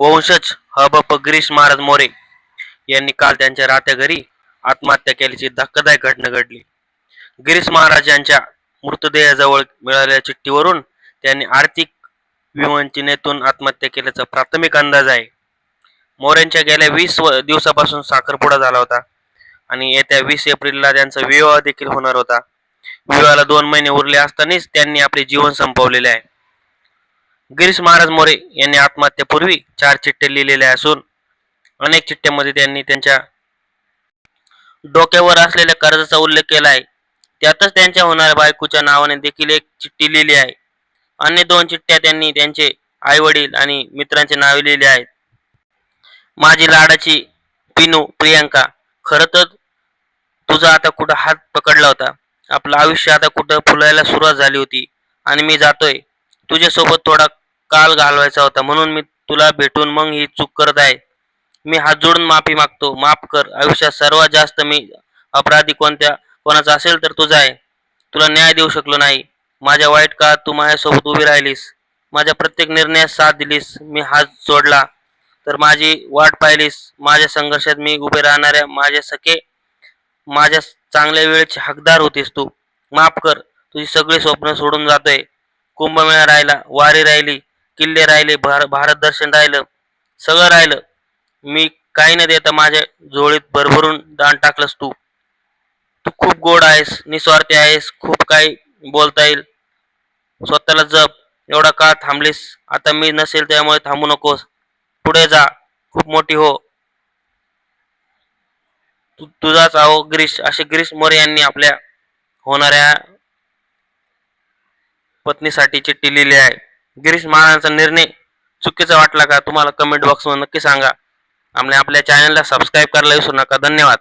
वंशज हबप गिरीश महाराज मोरे यांनी काल त्यांच्या राहत्या घरी आत्महत्या केल्याची धक्कादायक घटना घडली. गिरीश महाराज यांच्या मृतदेहाजवळ मिळालेल्या चिठ्ठीवरून त्यांनी आर्थिक विवंचनेतून आत्महत्या केल्याचा प्राथमिक अंदाज आहे. मोऱ्यांच्या गेल्या वीस व- दिवसापासून साखरपुडा झाला होता आणि येत्या वीस एप्रिलला त्यांचा विवाह देखील होणार होता. विवाहाला दोन महिने उरले असतानाच त्यांनी आपले जीवन संपवलेले आहे. गिरीश महाराज मोरे यांनी आत्महत्येपूर्वी चार चिठ्ठे लिहिलेल्या असून अनेक चिठ्ठ्यांमध्ये त्यांनी त्यांच्या डोक्यावर असलेल्या कर्जाचा उल्लेख केला आहे. त्यातच त्यांच्या होणाऱ्या बायकोच्या नावाने देखील एक चिठ्ठी लिहिली आहे. अन्य दोन चिठ्ठ्या त्यांनी त्यांचे आई वडील आणि मित्रांचे नावे लिहिले आहेत. माझी लाडाची पिनू प्रियांका खरं तर तुझा आता कुठं हात पकडला होता? आपलं आयुष्य आता कुठं फुलायला सुरुवात झाली होती आणि मी जातोय. तुझ्यासोबत थोडा काल घालवायचा होता. म्हणून मी तुला भेटून मग ही चूक करत आहे. मी हात जोडून माफी मागतो. माफ कर. आयुष्यात सर्वात जास्त मी अपराधी कोणत्या कोणाचा असेल तर तुझा आहे. तुला न्याय देऊ शकलो नाही. माझ्या वाईट काळात तू माझ्यासोबत उभी राहिलीस. माझ्या प्रत्येक निर्णयात साथ दिलीस. मी हात जोडला तर माझी वाट पाहिलीस. माझ्या संघर्षात मी उभे राहणाऱ्या माझ्या सखे माझ्या चांगल्या वेळेचे हकदार होतीस तू. माफ कर. तुझी सगळी स्वप्न सोडून जातोय. कुंभमेळा राहिला. वारी राहिली. किल्ले राहिले भार भारत दर्शन राहिलं सगळं राहिलं. मी काही न देता माझ्या झोळीत भरभरून दान टाकलंस तू. तू खूप गोड आहेस निस्वार्थी आहेस खूप काही बोलता येईल. स्वतःला जप एवढा काळ थांबलीस आता मी नसेल त्यामुळे थांबू नकोस. पुढे जा खूप मोठी हो. तु तुझाच आहो ग्रीश असे ग्रीश मोरे यांनी आपल्या होणाऱ्या पत्नीसाठी चिठ्ठी लिहिली आहे. गिरीश महाराजांचा निर्णय चुकीचा वाटला का? तुम्हाला कमेंट बॉक्समध्ये नक्की सांगा. आणि आपल्या चॅनलला सबस्क्राईब करायला विसरू नका. धन्यवाद.